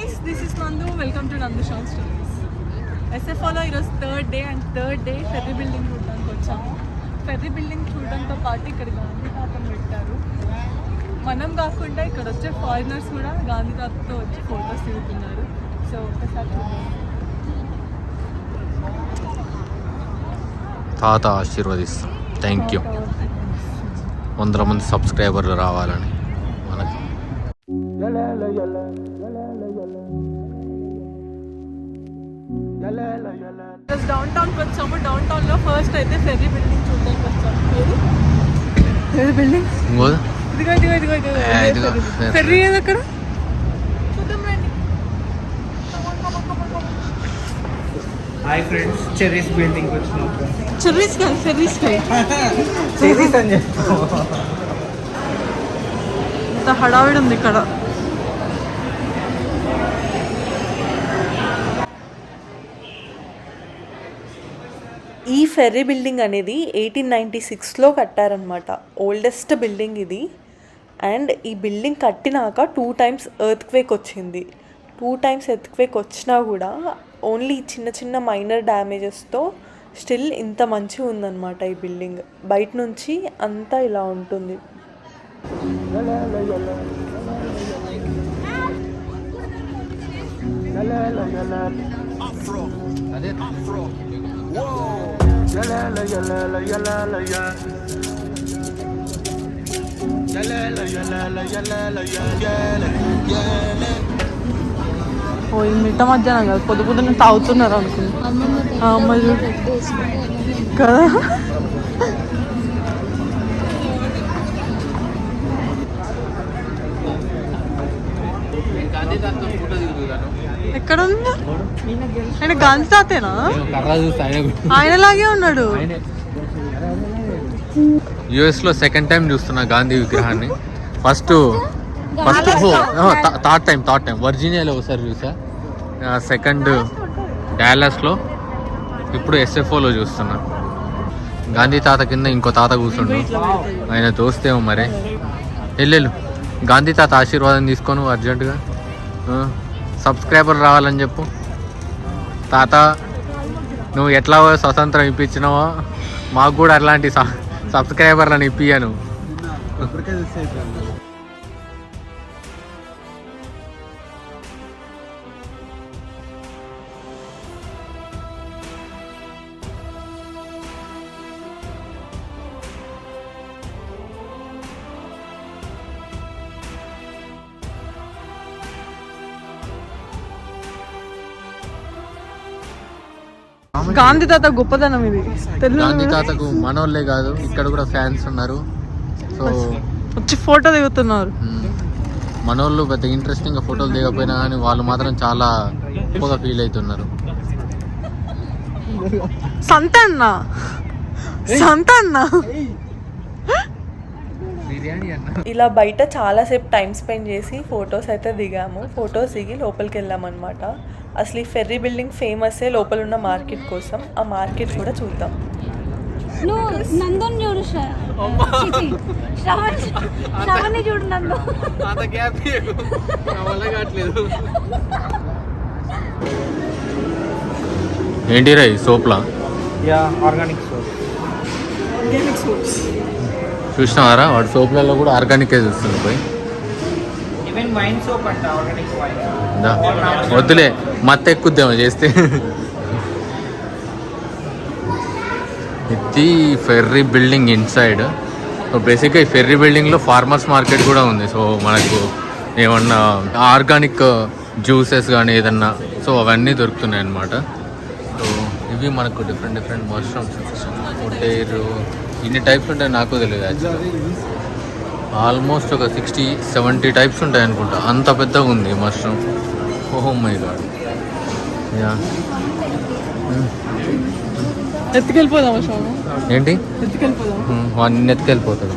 Guys this is Nandu welcome to Nandu Shan stories ఎస్ఎఫ్ఓలో ఈరోజు third day and third day ferry building చూడడానికి వచ్చాము ferry building చూడడంతో పాటు ఇక్కడ గాంధీ తాతం పెట్టారు మనం కాకుండా ఇక్కడ వచ్చే ఫారినర్స్ కూడా గాంధీ తాతతో వచ్చి ఫొటోస్ దిగుతున్నారు సో ఒకసారి తాత ఆశీర్వదిస్తాం. థ్యాంక్ యూ వందల మంది సబ్స్క్రైబర్లు రావాలని. డౌన్ టౌన్కి వచ్చాము డౌన్ టౌన్లో ఫస్ట్ అయితే ఫెర్రీ బిల్డింగ్ చూడడానికి వచ్చాము ఏది? ఏది బిల్డింగ్ ఇంకో ఇదిగో ఇదిగో ఇదిగో ఇదిగో ఏ, ఇదిగో. ఫెర్రీ ఏది అక్కడ చూద్దాం రండి హాయ్ ఫ్రెండ్స్ చెరీస్ బిల్డింగ్ వచ్చినాం చెర్రీస్ కాదు ఫెర్రీస్ కాదు చెరీస్ అని చెప్తాం ఇంత హడావిడి ఉంది ఇక్కడ ఈ ఫెర్రీ బిల్డింగ్ అనేది ఎయిటీన్ నైంటీ సిక్స్లో కట్టారనమాట ఓల్డెస్ట్ బిల్డింగ్ ఇది. అండ్ ఈ బిల్డింగ్ కట్టినాక టూ టైమ్స్ ఎర్త్ క్వేక్ వచ్చింది. టూ టైమ్స్ ఎర్త్ క్వేక్ వచ్చినా కూడా ఓన్లీ చిన్న చిన్న మైనర్ డ్యామేజెస్తో స్టిల్ ఇంత మంచిగా ఉందన్నమాట ఈ బిల్డింగ్. బయట నుంచి అంతా ఇలా ఉంటుంది. అదే ఓ ఈ మిట్ట మధ్యాహ్నం కదా. పొద్దు పొద్దున్న తాగుతున్నారు అమ్మ చూడు కదా? ఎక్కడ ఉంది ఆయన గాంధీ తాతేనా ఆయనలాగే ఉన్నాడు. యుఎస్లో సెకండ్ టైం చూస్తున్నా గాంధీ విగ్రహాన్ని. First first third time third time వర్జీనియాలో ఒకసారి చూసా. సెకండ్ డాలస్లో ఇప్పుడు ఎస్ఎఫ్ఓలో చూస్తున్నా. గాంధీ తాత కింద ఇంకో తాత కూర్చుండు. ఆయన దోస్తేమో మరే. వెళ్ళు గాంధీ తాత ఆశీర్వాదం తీసుకోను అర్జెంటుగా. సబ్స్క్రైబర్ రావాలని చెప్పు. తాత నువ్వు ఎట్లా స్వతంత్రం ఇప్పించినావో మాకు కూడా అట్లాంటి స- సబ్స్క్రైబర్లను ఇప్పియను గాంధీ తాత గొప్పతనం ఇది. గాంధీ తాతకు మనోళ్ళే కాదు ఇక్కడ కూడా ఫ్యాన్స్ ఉన్నారు. సో వచ్చి ఫోటో దిగుతున్నారు. మనోళ్ళు పెద్ద ఇంట్రెస్టింగ్గా ఫోటోలు దిగపోయినా కానీ వాళ్ళు మాత్రం చాలా ఎక్కువగా ఫీల్ అవుతున్నారు. సంతన్న సంతన్న బిర్యానీ అన్న. ఇలా బయట చాలాసేపు టైం స్పెండ్ చేసి ఫొటోస్ అయితే దిగాము. ఫొటోస్ దిగి లోపలికి వెళ్ళామన్నమాట అసలు ఈ ఫెర్రీ బిల్డింగ్ ఫేమస్సే లోపల ఉన్న మార్కెట్ కోసం. ఆ మార్కెట్ కూడా చూద్దాం. నువ్వు నందుని చూడు శ్ర- చిచి, శ్రవణ్ శ్రవణ్ని చూడు నందు ఏంటి రా సోప్లా? Yeah organic soap. చూసినావారా? వాడు సోప్లలో కూడా ఆర్గానికే చూస్తుంది పోయి. వద్దులే మత్త ఎక్కుద్దేమో చేస్తే. ఇది ఫెర్రీ బిల్డింగ్ ఇన్సైడ్. సో బేసిక్గా ఈ ఫెర్రీ బిల్డింగ్లో ఫార్మర్స్ మార్కెట్ కూడా ఉంది. సో మనకు ఏమన్నా ఆర్గానిక్ జ్యూసెస్ కానీ ఏదన్నా సో అవన్నీ దొరుకుతున్నాయి అన్నమాట సో ఇవి మనకు డిఫరెంట్ డిఫరెంట్ మష్రూమ్స్ పొట్టేరు ఇన్ని టైప్స్ ఉంటాయి నాకు తెలియదు యాక్చువల్లీ ఆల్మోస్ట్ ఒక సిక్స్టీ సెవెంటీ టైప్స్ ఉంటాయి అనుకుంటా. అంత పెద్దగా ఉంది మష్రూమ్ ఓహో మై గాడ్ యా ఎత్తుకెళ్ళిపోదాం ఏంటి? ఎత్తుకెళ్ళిపోదాం ఉమ్, వాడిని ఎత్తుకెళ్ళిపోతాడు.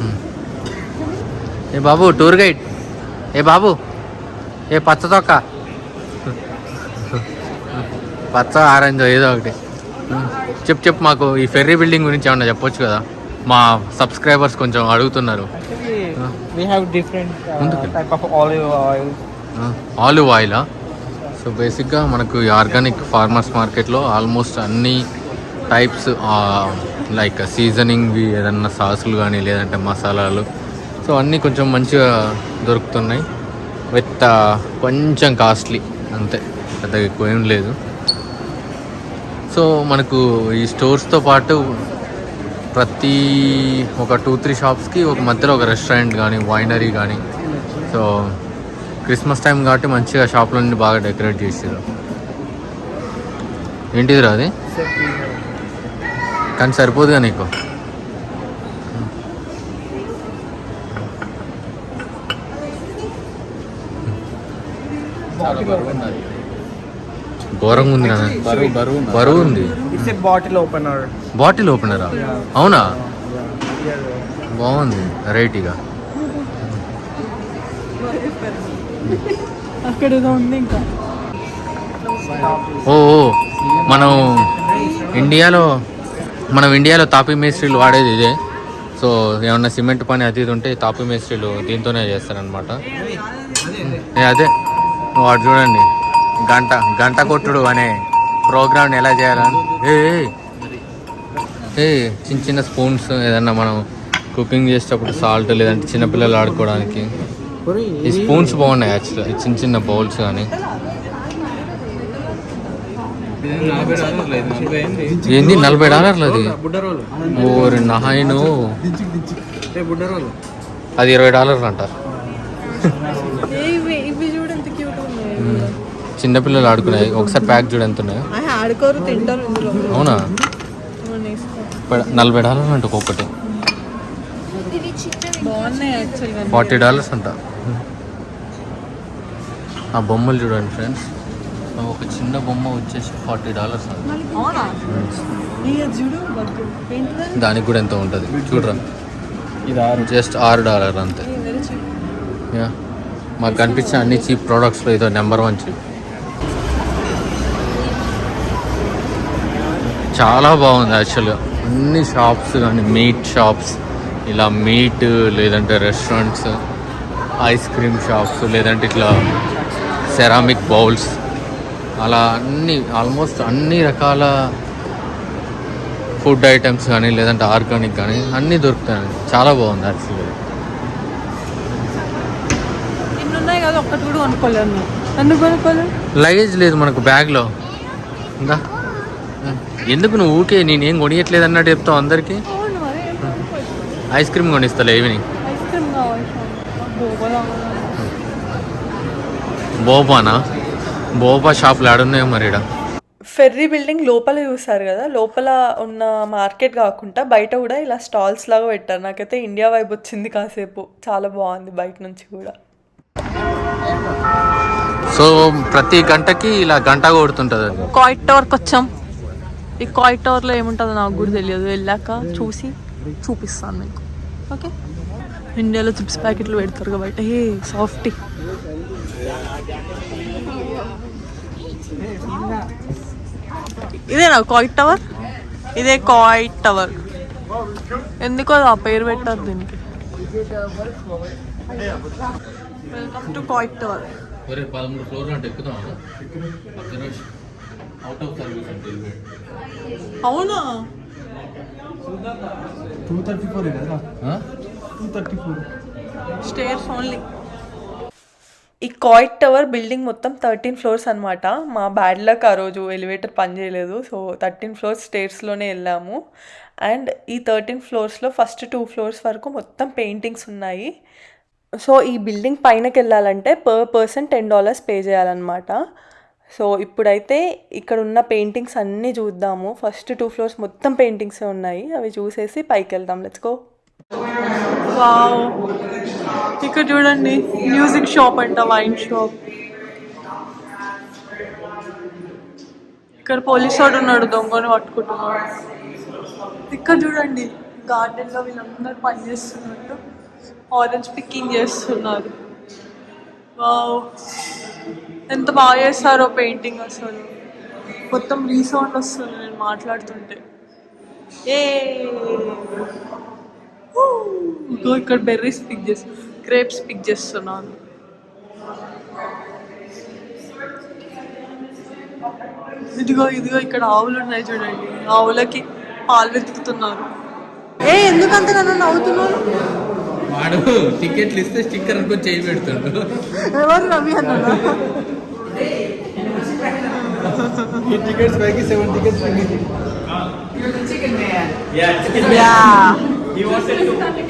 ఉమ్. ఏ బాబు టూర్ గైడ్ ఏ బాబు ఏ పచ్చ తొక్క పచ్చ ఆరెంజ్ ఏదో ఒకటి. చెప్పు చెప్పు మాకు ఈ ఫెర్రీ బిల్డింగ్ గురించి ఏమన్నా చెప్పొచ్చు కదా? మా సబ్స్క్రైబర్స్ కొంచెం అడుగుతున్నారు. ఆలివ్ ఆయిల్ సో బేసిక్గా మనకు ఈ ఆర్గానిక్ ఫార్మర్స్ మార్కెట్లో ఆల్మోస్ట్ అన్ని టైప్స్ లైక్ సీజనింగ్వి ఏదన్నా సాసులు కానీ లేదంటే మసాలాలు. సో అన్నీ కొంచెం మంచిగా దొరుకుతున్నాయి. విత్ కొంచెం కాస్ట్లీ అంతే. పెద్దగా ఎక్కువ ఏం లేదు. సో మనకు ఈ స్టోర్స్తో పాటు ప్రతి ఒక టూ త్రీ షాప్స్కి ఒక మధ్యలో ఒక రెస్టారెంట్ కానీ వైనరీ కానీ సో క్రిస్మస్ టైం కాబట్టి మంచిగా షాప్లన్నీ బాగా డెకరేట్ చేసారు ఏంటిదిరా అది? కానీ సరిపోదుగా నీకు? ఘోరంగా ఉంది కదా బరువు ఉంది. bottle opener. బాటిల్ ఓపెనరా? అవునా? బాగుంది వెరైటీగా. అక్కడ ఏదో ఉంది ఇంకా. ఓ ఓ, మనం ఇండియాలో మనం ఇండియాలో తాపీ మేస్త్రీలు వాడేది ఇదే. సో ఏమన్నా సిమెంట్ పని అది ఇది ఉంటే తాపీ మేస్త్రీలు దీంతోనే చేస్తారనమాట ఏ అదే. వాడు చూడండి. గంట గంట కొట్టుడు అనే ప్రోగ్రామ్ ఎలా చేయాలని ఏ ఏ, చిన్న చిన్న స్పూన్స్ ఏదన్నా మనం కుకింగ్ చేసేటప్పుడు సాల్ట్ లేదంటే చిన్నపిల్లలు ఆడుకోవడానికి. ఈ స్పూన్స్ బాగున్నాయి యాక్చువల్గా చిన్న చిన్న బౌల్స్ కానీ ఏంది నలభై డాలర్లు అది? ఓరి నాయను. రోలు అది ఇరవై డాలర్లు అంట చిన్నపిల్లలు ఆడుకున్నాయి. ఒకసారి ప్యాక్ చూడు ఎంత ఉన్నాయో. ఆహా, ఆడుకోరు తింటారు ఇందులో. అవునా? నలభై డాలర్లు అంట ఒక్కొక్కటి. ఫార్టీ డాలర్స్ అంట. ఆ బొమ్మలు చూడండి ఫ్రెండ్స్ ఒక చిన్న బొమ్మ వచ్చేసి ఫార్టీ డాలర్స్ దానికి కూడా ఎంత ఉంటుంది? చూడరా. ఇది ఆరు. జస్ట్ ఆరు డాలర్ అంతే. యా. మాకు కనిపించిన అన్ని చీప్ ప్రోడక్ట్స్లో ఇదో నెంబర్ వన్ చీప్ చాలా బాగుంది యాక్చువల్గా అన్ని షాప్స్ కానీ మీట్ షాప్స్ ఇలా మీట్ లేదంటే రెస్టారెంట్స్ ఐస్ క్రీమ్ షాప్స్ లేదంటే ఇట్లా సెరామిక్ బౌల్స్ అలా అన్ని ఆల్మోస్ట్ అన్ని రకాల ఫుడ్ ఐటమ్స్ కానీ లేదంటే ఆర్గానిక్ కానీ అన్నీ దొరుకుతాయి చాలా బాగుంది యాక్చువల్గా లగేజ్ లేదు మనకు బ్యాగ్లో ఇంకా ఎందుకు నువ్వు ఊకే నేనేం కొనియట్లేదు అన్నట్టు చెప్తావు అందరికీ? ఐస్ క్రీమ్ కొనిస్తాలే ఈవినింగ్. బోబానా బోబా షాప్లు ఆడున్నాయో మరి ఈడ. ఫెర్రీ బిల్డింగ్ లోపల చూసారు కదా? లోపల ఉన్న మార్కెట్ కాకుండా బయట కూడా ఇలా స్టాల్స్ లాగా పెట్టారు. నాకైతే ఇండియా వైబ్ వచ్చింది కాసేపు. చాలా బాగుంది బయట నుంచి కూడా. సో ప్రతి గంటకి ఇలా గంట కొడుతుంటుంది కాయిట్ టవర్కి వచ్చాం. ఈ కాయిట్ టవర్లో ఏముంటుందో నాకు కూడా తెలియదు. వెళ్ళాక చూసి చూపిస్తాను మీకు. ఓకే? ఇండియాలో చిప్స్ ప్యాకెట్లు పెడతారు కాబట్టి. ఏ సాఫ్టీ. ఇదేనా కాయిట్ టవర్? ఇదే కాయిట్ టవర్. ఎందుకో ఆ పేరు పెట్టారు దీనికి. Welcome to Coit tower. Out of service అంటే అవునా? టూ థర్టీ ఫోర్ కదా two thirty four stairs only ఈ కాయిట్ టవర్ బిల్డింగ్ మొత్తం థర్టీన్ ఫ్లోర్స్ అనమాట మా బ్యాడ్ లక్ ఆ రోజు ఎలివేటర్ పనిచేయలేదు సో థర్టీన్ ఫ్లోర్స్ స్టేర్స్లోనే వెళ్ళాము. అండ్ ఈ థర్టీన్ ఫ్లోర్స్లో ఫస్ట్ టూ ఫ్లోర్స్ వరకు మొత్తం పెయింటింగ్స్ ఉన్నాయి. సో ఈ బిల్డింగ్ పైనకి వెళ్ళాలంటే per person ten dollars pay చేయాలన్నమాట. సో ఇప్పుడైతే ఇక్కడ ఉన్న పెయింటింగ్స్ అన్నీ చూద్దాము. ఫస్ట్ టూ ఫ్లోర్స్ మొత్తం పెయింటింగ్స్ ఉన్నాయి. అవి చూసేసి పైకి వెళ్దాం లెట్స్ గో వావ్ ఇక్కడ చూడండి. మ్యూజిక్ షాప్ అంట వైన్ షాప్ ఇక్కడ పోలీస్ వాడు ఉన్నాడు దొంగని పట్టుకుంటున్నాడు. ఇక్కడ చూడండి. గార్డెన్లో వీళ్ళందరూ పని చేస్తున్నట్టు. ఆరెంజ్ పిక్కింగ్ చేస్తున్నారు. వావ్ ఎంత బాగా చేస్తారో పెయింటింగ్ అసలు. మొత్తం రీసౌండ్ వస్తుంది నేను మాట్లాడుతుంటే. ఏ. ఇక్కడ బెర్రీస్ పిక్ చేస్తాను గ్రేప్స్ పిక్ చేస్తున్నాను. ఇదిగో ఇదిగో ఇక్కడ ఆవులు ఉన్నాయి చూడండి. ఆవులకి పాలు వెతుకుతున్నారు. ఏ ఎందుకంత నన్ను నవ్వుతున్నారు? వాడు టికెట్లు ఇస్తే స్టిక్కర్ అనుకో చేయి పెడతాడు ఎవరు రవి అన్న ఈ టికెట్స్ పైకి సెవెన్ టికెట్స్ పైకి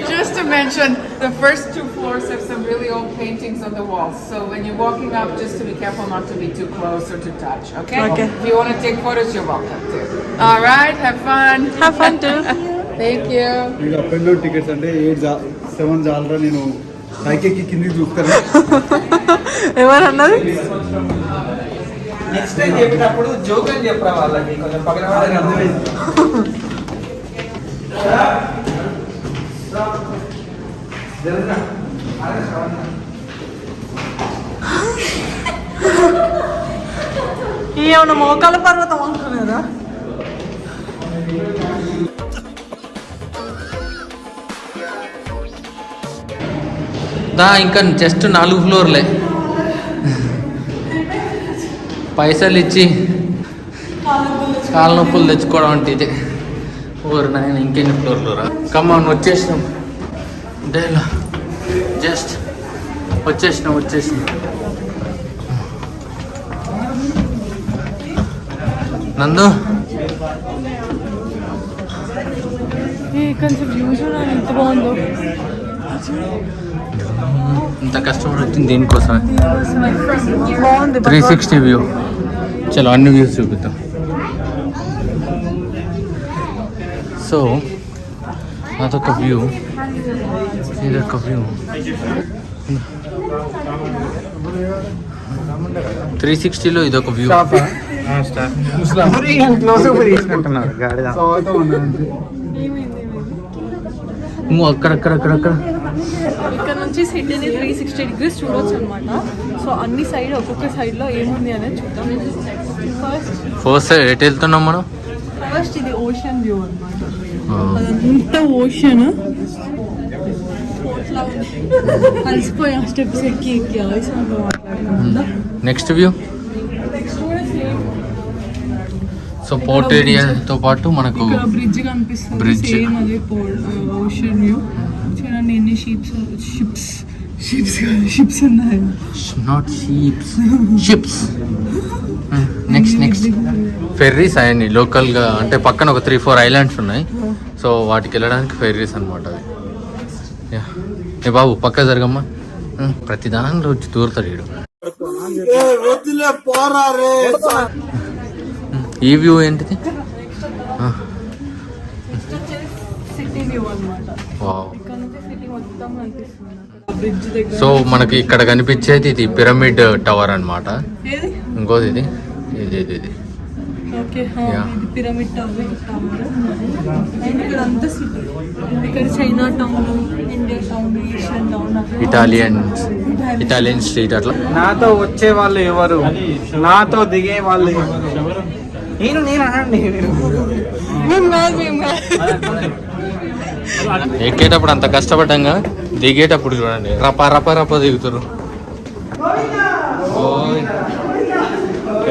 Just to mention, the first two floors have some really old paintings on the walls. So when you're walking up, just to be careful not to be too close or to touch. Okay. Okay. If you want to take photos, you're welcome to. All right. Have fun. Have fun too Thank you. మీకు up and down tickets అంటే eight జా Seven జాలరా నేను పైకి ఎక్కి కిందికి చూపుతాను ఎవరు అన్నది నెక్స్ట్ టైం చెప్పినప్పుడు జోక్ అని చెప్పరా వాళ్ళకి కొంచెం పక్కన వాళ్ళకి అర్థమైంది ఏమన్నా మోకాల పర్వతం దా ఇంకా జస్ట్ నాలుగు ఫ్లోర్లే. పైసలు ఇచ్చి కాళ్ళ నొప్పులు తెచ్చుకోవడం అంటే ఇదే ఊరు నాయన ఇంకెన్ని ఫ్లోర్లు రా. కమ్మని వచ్చేసినాం. డేలా జస్ట్ వచ్చేసినాం వచ్చేసినాం. నందు. కొంచెం వ్యూ ఎంత బాగుందో. ఇంత కష్టపడి వచ్చింది దీనికోసమే? త్రీ సిక్స్టీ వ్యూ చలో అన్ని వ్యూస్ చూపిద్దాం. సో అదొక వ్యూ ఇదొక వ్యూ త్రీ సిక్స్టీలో ఇదొక వ్యూ నువ్వు అక్కడక్కడక్కడక్కడ ఇక్కడ నుంచి సిటీని త్రీ సిక్స్టీ డిగ్రీస్ చూడొచ్చు అనమాట సో అన్ని సైడ్ ఒక్కొక్క సైడ్లో ఏముంది అనేది చూద్దాం. ఫస్ట్ ఫస్ట్ ఎటు వెళ్తున్నాం మనం? ఫస్ట్ ఇది ఓషన్ వ్యూ అనమాట అదంతా ఓషన్ కలిసిపోయా స్టెప్స్ ఎక్కి ఎక్కి నెక్స్ట్ వ్యూ సో పోర్ట్ ఏరియాతో పాటు మనకు బ్రిడ్జ్ కనిపిస్తుంది. సేమ్ అదే ఓషన్ వ్యూ చూడండి ఎన్ని షిప్స్ షిప్స్ షిప్స్ షిప్స్ ఉన్నాయి. Not sheeps ships next next ferries అయ్యండి లోకల్గా అంటే పక్కన ఒక త్రీ ఫోర్ ఐలాండ్స్ ఉన్నాయి. సో వాటికి వెళ్ళడానికి ఫెర్రీస్ అనమాట అది యా ఏ బాబు పక్క జరగమ్మా. ఉం, ప్రతి దానిలో వచ్చి దూరతాడు వీడు ఉం, ఈ వ్యూ ఏంటిది? సిటీ వ్యూ అన్నమాట వావ్. ఇక్కడ నుంచి సిటీ మొత్తం కనిపిస్తుంది బ్రిడ్జ్ దగ్గర సో మనకి ఇక్కడ కనిపించేది ఇది పిరమిడ్ టవర్ అన్నమాట. ఏది? ఇంకోది ఇది? ఇది ఇది ఇది. Okay Yeah. ఇది పిరమిడ్ టవర్ టవర్. అండ్ ఇక్కడ అంతా సిటీ. ఇక్కడ China town India town Asian town Italian. Italian street అట్లా? నాతో వచ్చే వాళ్ళు ఎవరు? నాతో దిగే వాళ్ళు ఎవరు? నేను నేను అనండి ఎక్కేటప్పుడు అంత కష్టపడ్డాగా దిగేటప్పుడు చూడండి. రప రప రప దిగుతారు.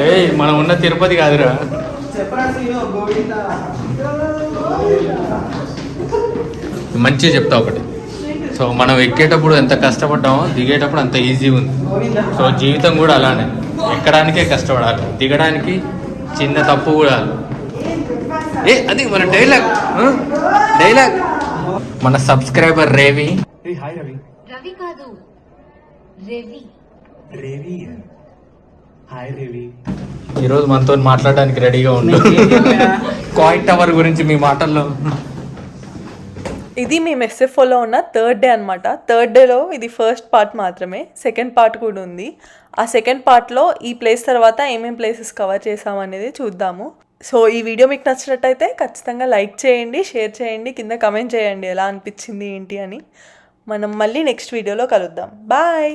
ఏయ్ మనం ఉన్న తిరుపతి కాదురా. మంచిగా చెప్తా ఒకటి. సో మనం ఎక్కేటప్పుడు ఎంత కష్టపడ్డామో దిగేటప్పుడు అంత ఈజీ ఉంది. సో జీవితం కూడా అలానే. ఎక్కడానికే కష్టపడాలి. దిగడానికి చిన్న తప్పు కూడా. ఏ అది మన డైలాగ్ డైలాగ్. మన సబ్స్క్రైబర్ రేవి. రవి. కాదు రవి. ఈరోజు మనతో మాట్లాడడానికి రెడీగా ఉండు. కాయిన్ టవర్ గురించి మీ మాటల్లో. ఇది మేము ఎస్ఎఫ్ఓలో ఉన్న థర్డ్ డే అనమాట థర్డ్ డేలో ఇది ఫస్ట్ పార్ట్ మాత్రమే. సెకండ్ పార్ట్ కూడా ఉంది. ఆ సెకండ్ పార్ట్లో ఈ ప్లేస్ తర్వాత ఏమేం ప్లేసెస్ కవర్ చేసామనేది చూద్దాము. సో ఈ వీడియో మీకు నచ్చినట్టయితే ఖచ్చితంగా లైక్ చేయండి షేర్ చేయండి కింద కమెంట్ చేయండి ఎలా అనిపించింది ఏంటి అని. మనం మళ్ళీ నెక్స్ట్ వీడియోలో కలుద్దాం. బాయ్